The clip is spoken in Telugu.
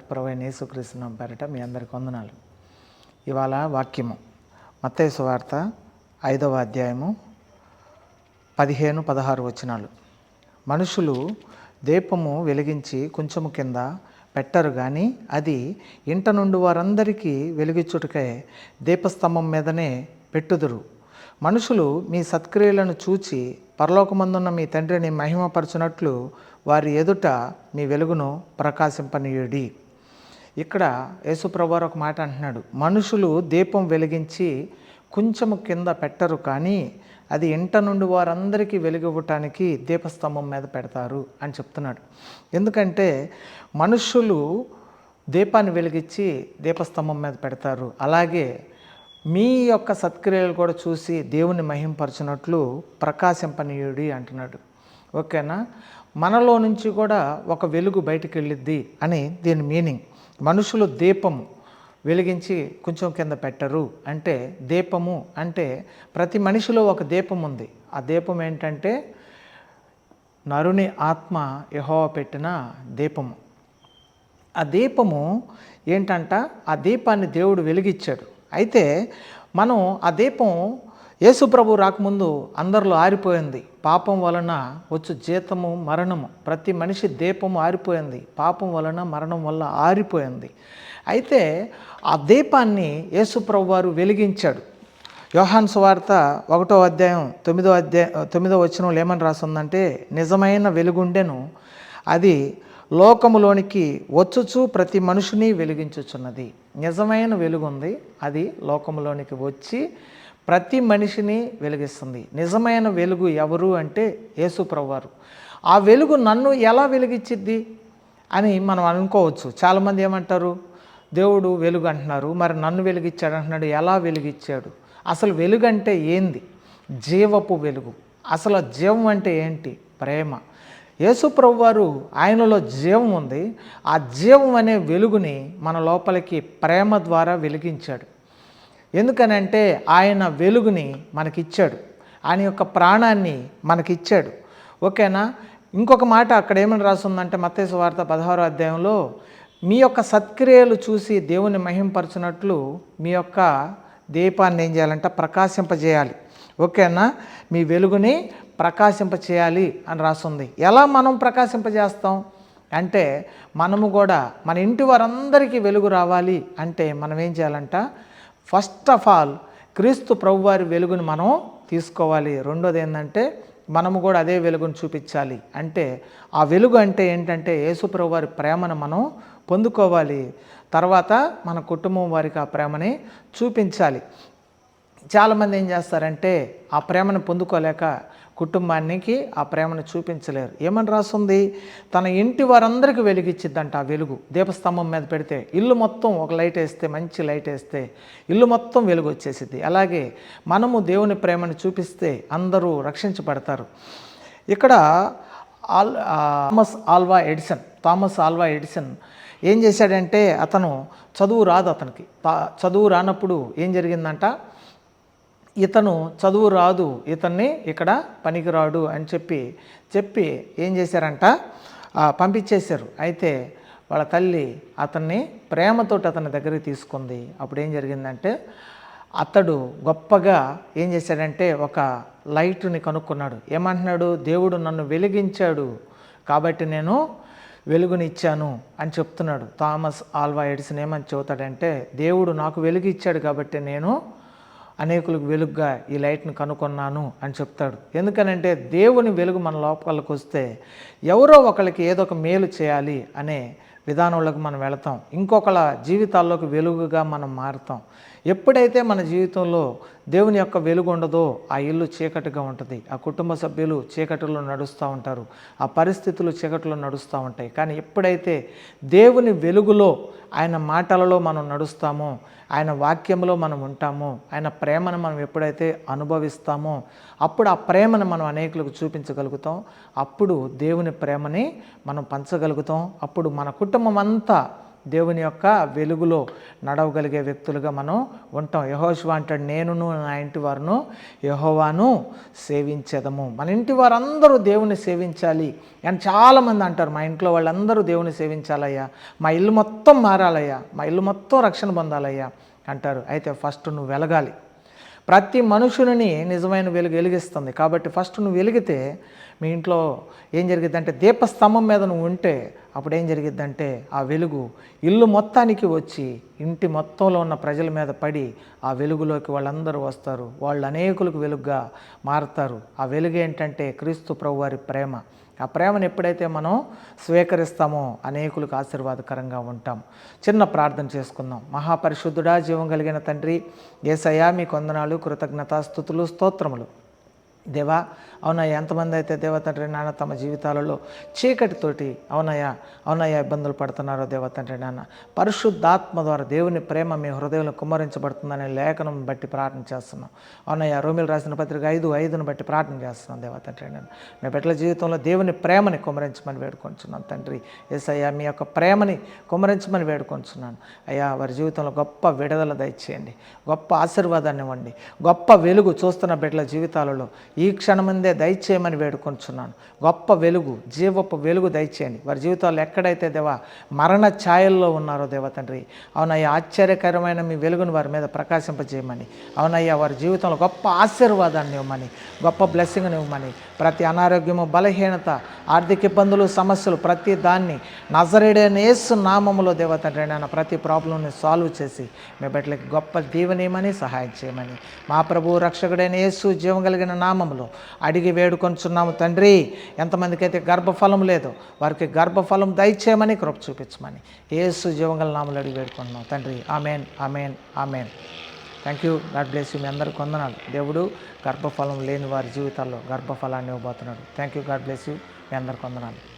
ప్రైజ్లాట్ ప్రవైన్ యేసుకృష్ణం పేరట మీ అందరికి వందనాలు. ఇవాళ వాక్యము. మత్తయి సువార్త ఐదవ అధ్యాయము పదిహేను పదహారు వచనాలు. మనుషులు దీపము వెలిగించి కొంచెము కింద పెట్టరు కానీ అది ఇంట నుండి వారందరికీ వెలిగించుటకే దీపస్తంభం మీదనే పెట్టుదురు. మనుషులు మీ సత్క్రియలను చూచి పరలోకమందున్న మీ తండ్రిని మహిమపరచునట్లు వారి ఎదుట మీ వెలుగును ప్రకాశింపనీయుడి. ఇక్కడ యేసుప్రభువారు ఒక మాట అంటున్నాడు. మనుషులు దీపం వెలిగించి కొంచెము కింద పెట్టరు కానీ అది ఇంట నుండి వారందరికీ వెలుగివ్వటానికి దీపస్తంభం మీద పెడతారు అని చెప్తున్నాడు. ఎందుకంటే మనుషులు దీపాన్ని వెలిగించి దీపస్తంభం మీద పెడతారు. అలాగే మీ యొక్క సత్క్రియలు కూడా చూసి దేవుని మహింపరచినట్లు ప్రకాశింపనీయుడి అంటున్నాడు. ఓకేనా? మనలో నుంచి కూడా ఒక వెలుగు బయటికి వెళ్ళిద్ది అని దీని మీనింగ్. మనుషులు దీపము వెలిగించి కొంచెం కింద పెట్టరు. అంటే దీపము అంటే ప్రతి మనిషిలో ఒక దీపం ఉంది. ఆ దీపం ఏంటంటే నరుని ఆత్మ యహోవ పెట్టిన దీపము. ఆ దీపము ఏంటంట? ఆ దీపాన్ని దేవుడు వెలిగించాడు. అయితే మనం ఆ దీపం యేసుప్రభు రాకముందు అందరిలో ఆరిపోయింది. పాపం వలన వచ్చు జీతము మరణము. ప్రతి మనిషి దీపము ఆరిపోయింది. పాపం వలన మరణం వల్ల ఆరిపోయింది. అయితే ఆ దీపాన్ని యేసుప్రభు వారు వెలిగించాడు. యోహాన్ సువార్త ఒకటో అధ్యాయం తొమ్మిదో అధ్యాయం తొమ్మిదో వచ్చిన ఏమని రాసిందంటే నిజమైన వెలుగుండెను. అది లోకములోనికి వచ్చుచు ప్రతి మనుషుని వెలిగించుచున్నది. నిజమైన వెలుగు ఉంది అది లోకములోనికి వచ్చి ప్రతి మనిషిని వెలిగిస్తుంది. నిజమైన వెలుగు ఎవరు అంటే యేసు ప్రభువారు. ఆ వెలుగు నన్ను ఎలా వెలిగించిద్ది అని మనం అనుకోవచ్చు. చాలామంది ఏమంటారు? దేవుడు వెలుగు అంటున్నారు. మరి నన్ను వెలిగించాడు అంటున్నాడు. ఎలా వెలిగించాడు? అసలు వెలుగు అంటే ఏంది? జీవపు వెలుగు. అసలు జీవం అంటే ఏంటి? ప్రేమ. యేసుప్రభు వారు ఆయనలో జీవం ఉంది. ఆ జీవం అనే వెలుగుని మన లోపలికి ప్రేమ ద్వారా వెలిగించాడు. ఎందుకనంటే ఆయన వెలుగుని మనకిచ్చాడు. ఆయన యొక్క ప్రాణాన్ని మనకిచ్చాడు. ఓకేనా? ఇంకొక మాట అక్కడ ఏమని రాస్తుందంటే మత్స్య వార్త పదహారో అధ్యాయంలో మీ యొక్క సత్క్రియలు చూసి దేవుని మహింపరచినట్లు మీ యొక్క దీపాన్ని ఏం చేయాలంటే? ప్రకాశింపజేయాలి. ఓకేనా మీ వెలుగుని ప్రకాశింపచేయాలి అని రాస్తుంది ఎలా మనం ప్రకాశింపజేస్తాం? అంటే మనము కూడా మన ఇంటి వారందరికీ వెలుగు రావాలి అంటే మనం ఏం చేయాలంట? ఫస్ట్ ఆఫ్ ఆల్ క్రీస్తు ప్రభువారి వెలుగుని మనం తీసుకోవాలి. రెండోది ఏంటంటే మనము కూడా అదే వెలుగును చూపించాలి. అంటే ఆ వెలుగు అంటే ఏంటంటే యేసుప్రభు ప్రభువారి ప్రేమను మనం పొందుకోవాలి. తర్వాత మన కుటుంబం వారికి ఆ ప్రేమని చూపించాలి. చాలామంది ఏం చేస్తారంటే ఆ ప్రేమను పొందుకోలేక కుటుంబానికి ఆ ప్రేమను చూపించలేరు. ఏమని రాస్తుంది? తన ఇంటి వారందరికీ వెలుగిచ్చిద్దంట ఆ వెలుగు. దీపస్తంభం మీద పెడితే ఇల్లు మొత్తం ఒక లైట్ వేస్తే మంచి లైట్ వేస్తే ఇల్లు మొత్తం వెలుగు వచ్చేసిద్ది అలాగే మనము దేవుని ప్రేమను చూపిస్తే అందరూ రక్షించబడతారు. ఇక్కడ all Thomas Alva Edison Thomas Alva Edison ఏం చేశాడంటే అతను చదువు రాదు అతనికి. చదువు రానప్పుడు ఏం జరిగిందంట? ఇతను చదువు రాదు ఇతన్ని ఇక్కడ పనికిరాడు అని చెప్పి చెప్పి ఏం చేశారంట? పంపించేశారు. అయితే వాళ్ళ తల్లి అతన్ని ప్రేమతోటి అతని దగ్గరికి తీసుకుంది. అప్పుడు ఏం జరిగిందంటే అతడు గొప్పగా ఏం చేశాడంటే ఒక లైట్ని కనుక్కున్నాడు. ఏమంటున్నాడు? దేవుడు నన్ను వెలిగించాడు కాబట్టి నేను వెలుగునిచ్చాను అని చెప్తున్నాడు. థామస్ ఆల్వా ఎడిసన్ ఏమని చెబుతాడంటే దేవుడు నాకు వెలుగు ఇచ్చాడు కాబట్టి నేను అనేకులకు వెలుగుగా ఈ లైట్ని కనుక్కున్నాను అని చెప్తాడు. ఎందుకనంటే దేవుని వెలుగు మన లోపలికి వస్తే ఎవరో ఒకరికి ఏదో ఒక మేలు చేయాలి అనే విధానంలోకి మనం వెళతాం. ఇంకొకళ్ళ జీవితాల్లోకి వెలుగుగా మనం మారుతాం. ఎప్పుడైతే మన జీవితంలో దేవుని యొక్క వెలుగు ఉండదో ఆ ఇల్లు చీకటిగా ఉంటుంది. ఆ కుటుంబ సభ్యులు చీకటిలో నడుస్తూ ఉంటారు. ఆ పరిస్థితులు చీకటిలో నడుస్తూ ఉంటాయి. కానీ ఎప్పుడైతే దేవుని వెలుగులో ఆయన మాటలలో మనం నడుస్తామో ఆయన వాక్యంలో మనం ఉంటామో ఆయన ప్రేమను మనం ఎప్పుడైతే అనుభవిస్తామో అప్పుడు ఆ ప్రేమను మనం అనేకులకు చూపించగలుగుతాం. అప్పుడు దేవుని ప్రేమని మనం పంచగలుగుతాం. అప్పుడు మన కుటుంబం అంతా దేవుని యొక్క వెలుగులో నడవగలిగే వ్యక్తులుగా మనం ఉంటాం. యహోశివ అంటాడు నేనును నా ఇంటి వారును యహోవాను సేవించేదము. మన ఇంటి వారందరూ దేవుని సేవించాలి అని చాలామంది అంటారు. మా ఇంట్లో వాళ్ళందరూ దేవుని సేవించాలయ్యా. మా ఇల్లు మొత్తం మారాలయ్యా. మా ఇల్లు మొత్తం రక్షణ పొందాలయ్యా అంటారు. అయితే ఫస్ట్ నువ్వు వెలగాలి. ప్రతి మనుషుని నిజమైన వెలుగు వెలిగిస్తుంది. కాబట్టి ఫస్ట్ నువ్వు వెలిగితే మీ ఇంట్లో ఏం జరిగిద్దంటే దీపస్తంభం మీద నువ్వు ఉంటే అప్పుడు ఏం జరిగిద్దంటే ఆ వెలుగు ఇల్లు మొత్తానికి వచ్చి ఇంటి మొత్తంలో ఉన్న ప్రజల మీద పడి ఆ వెలుగులోకి వాళ్ళందరూ వస్తారు. వాళ్ళు అనేకులకు వెలుగుగా మారుతారు. ఆ వెలుగు ఏంటంటే క్రీస్తు ప్రభువారి ప్రేమ. ఆ ప్రేమను ఎప్పుడైతే మనం స్వీకరిస్తామో అనేకులకు ఆశీర్వాదకరంగా ఉంటాం. చిన్న ప్రార్థన చేసుకుందాం. మహాపరిశుద్ధుడా జీవం కలిగిన తండ్రి ఏసయా మీ కొందనాలు కృతజ్ఞత స్థుతులు స్తోత్రములు. దేవా అవునయ్యా ఎంతమంది అయితే దేవతండ్రి నాన్న తమ జీవితాలలో చీకటితోటి అవునయ్యా అవునయ్యా ఇబ్బందులు పడుతున్నారో దేవతండ్రి నాన్న పరిశుద్ధాత్మ ద్వారా దేవుని ప్రేమ మీ హృదయంలో కుమ్మరించబడుతుందనే లేఖనం బట్టి ప్రార్థన చేస్తున్నాం. అవునయ్యా రోమిలు రాసిన పత్రిక ఐదు ఐదును బట్టి ప్రార్థన చేస్తున్నాం దేవతండ్రి నాన్న. మీ బిడ్డల జీవితంలో దేవుని ప్రేమని కుమ్మరించమని వేడుకొంచున్నాను తండ్రి. ఎస్ఐయా మీ యొక్క ప్రేమని కుమ్మరించమని వేడుకొంచున్నాను. అయ్యా వారి జీవితంలో గొప్ప విడుదల దయచేయండి. గొప్ప ఆశీర్వాదాన్ని ఇవ్వండి. గొప్ప వెలుగు చూస్తున్న బిడ్డల జీవితాలలో ఈ క్షణమందే దయచేయమని వేడుకొంచున్నాను. గొప్ప వెలుగు జీవపు వెలుగు దయచేయండి. వారి జీవితాల్లో ఎక్కడైతే దేవా మరణ ఛాయల్లో ఉన్నారో దేవ తండ్రి అవునయ్యా ఆశ్చర్యకరమైన మీ వెలుగును వారి మీద ప్రకాశింపజేయమని అవునయ్యా వారి జీవితంలో గొప్ప ఆశీర్వాదాన్ని ఇవ్వమని గొప్ప బ్లెస్సింగ్ని ఇవ్వమని ప్రతి అనారోగ్యము బలహీనత ఆర్థిక ఇబ్బందులు సమస్యలు ప్రతి దాన్ని నజరేడైన యేసు నామములో దేవ తండ్రి ప్రతి ప్రాబ్లంని సాల్వ్ చేసి మీ బిడ్డలకి గొప్ప దీవనీయమని సహాయం చేయమని మా ప్రభు రక్షకుడైన యేసు జీవం కలిగిన నామములో అడిగి వేడుకొంచున్నాము తండ్రి ఎంతమందికి అయితే గర్భఫలం లేదో వారికి గర్భఫలం దయచేయమని కృప చూపించమని. ఏసు జీవంగల నామలు అడిగి వేడుకుంటున్నాం తండ్రి. Amen amen amen. Thank you God bless you మీ అందరికి వందనాలు దేవుడు గర్భఫలం లేని వారి జీవితాల్లో గర్భఫలాన్ని ఇవ్వబోతున్నాడు. Thank you God bless you మీ అందరికి వందనాలు